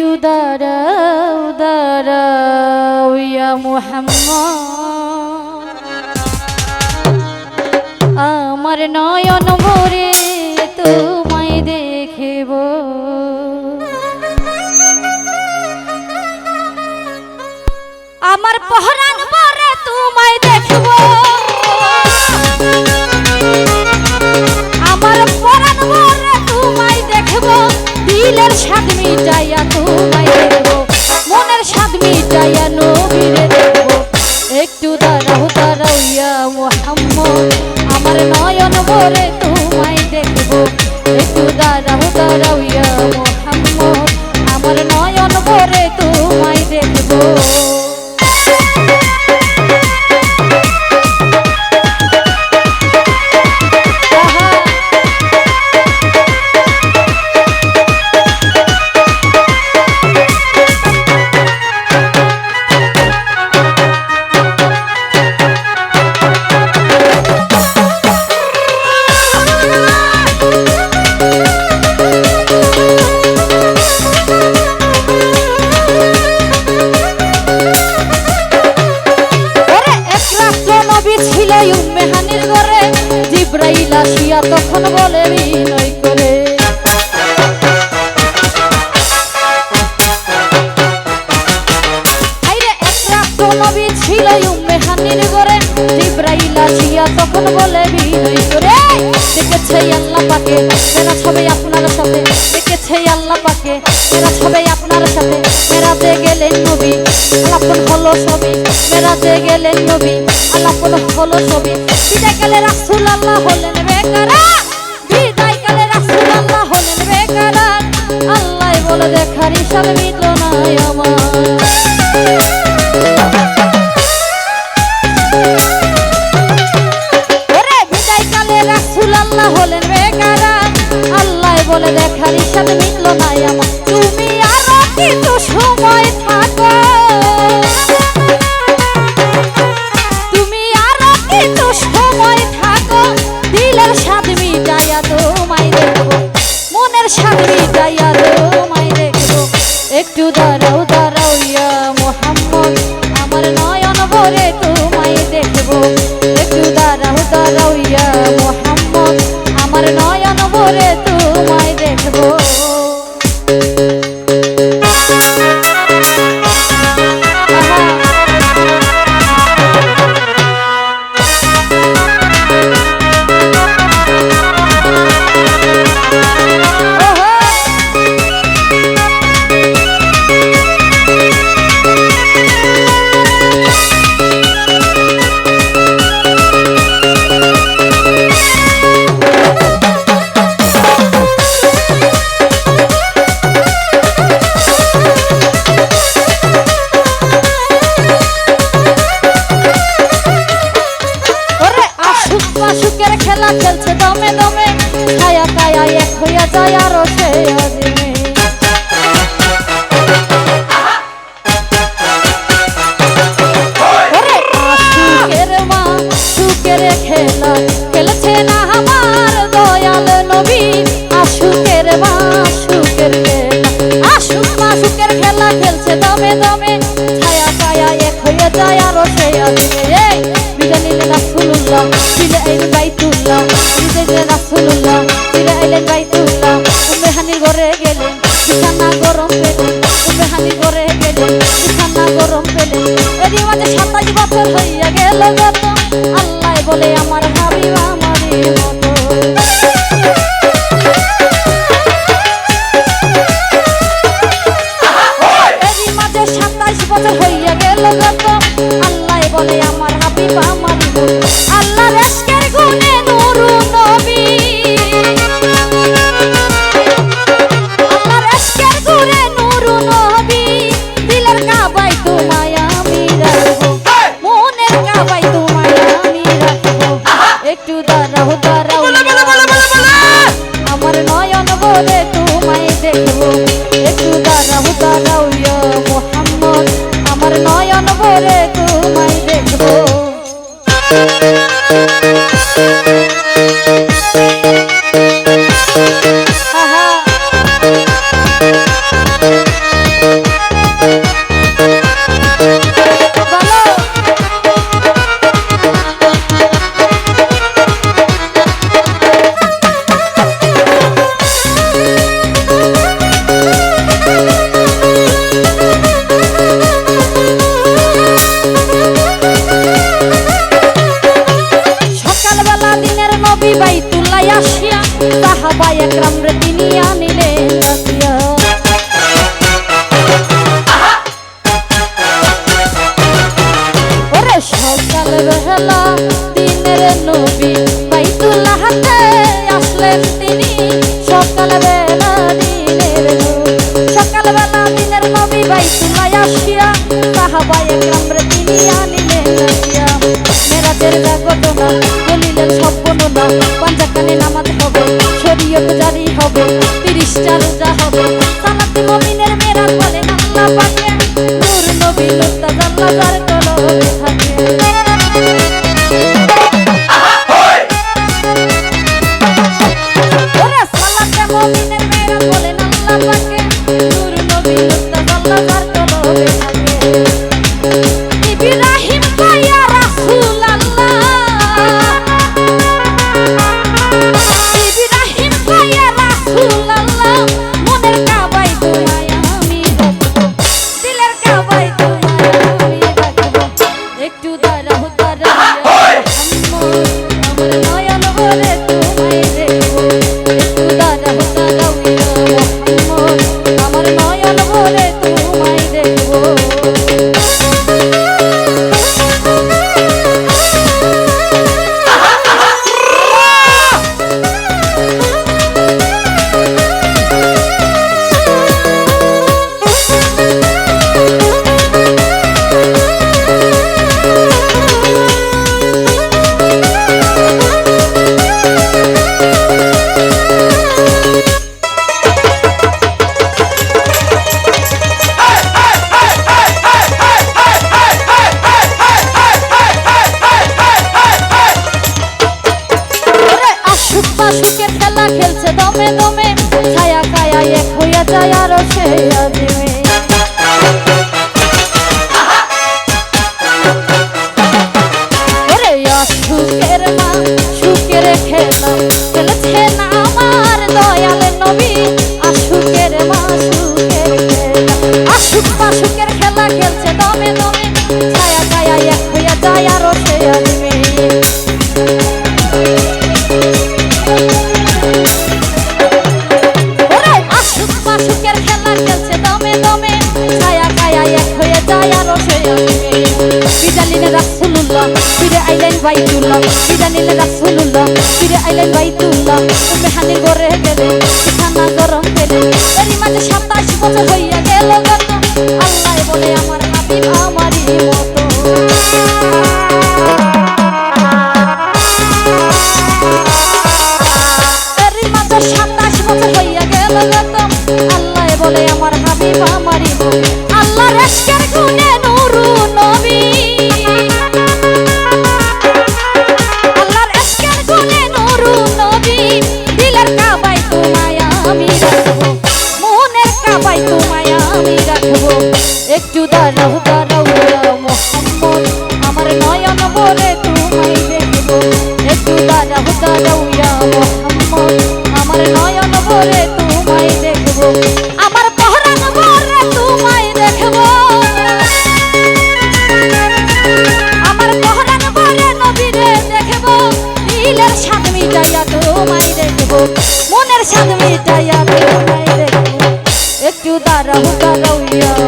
একটু দাঁড়াও দাঁড়াও, ইয়া মুহাম্মদ। আমার নয়ন ভরে তোমায় দেখিব। আমার পহরান ভরে তোমায় দেখব। ইয়া মোহাম্মদ আমার নয়ন ভরে তোমায় নবী ছিল উম্মে হানির ঘরে। জিব্রাইল আসিয়া তখন বলে, বিনয় করে, দেখেছে আল্লাহ পাকে, মেরা সবাই আপনার সাথে, দেখেছে আল্লাহ পাকে, মেরা সবাই আপনার সাথে মেরাতে গেলেন নবী, আলাপন হলো সবই কালে রাসূল আল্লাহ হলেন রাসূল আল্লাহ হলেন বেকারা। আল্লাহ বলে দেখার হিসাব মিটল না আমার তুমি আরও কিছু সময় থাকো। তুমি আরও কিছু সময় থাকো। দিলের স্বাদ মিটাইয়া তোমায় দেখব। মনের স্বাদ মিটাইয়া তোমায় দেখব। একটু দাঁড়াও খেলা খেলছে দমে দমে খায়া কায়া এক হইয়া যায় আরও সে আজিমে আল্লাহ বলে আমার হাবিব আমারই মতো। এরই মাঝে আল্লাহ বলে আমার হাবিব আমার আল্লাহ রেস্কের গুণে আশিকে খেলা খেলছে, দমে দমে। ছায়া কায়া এক হইয়া যায় আর সে আজিমে সুখের মা, সুখের খেলা। খেলছে না আমার দয়াল নবী। বাইতুল্লাহ বিদায় নিলে রাসুলুল্লাহ, ফিরে আইলেন বাইতুল্লাহ উম্মে হানি করে গেলে খানা গরম পেলে। এরই মাঝে সাতাশ বছর হইয়া গেল চাঁদ মিটাইয়া একটু দাঁড়াও দাঁড়াইয়া।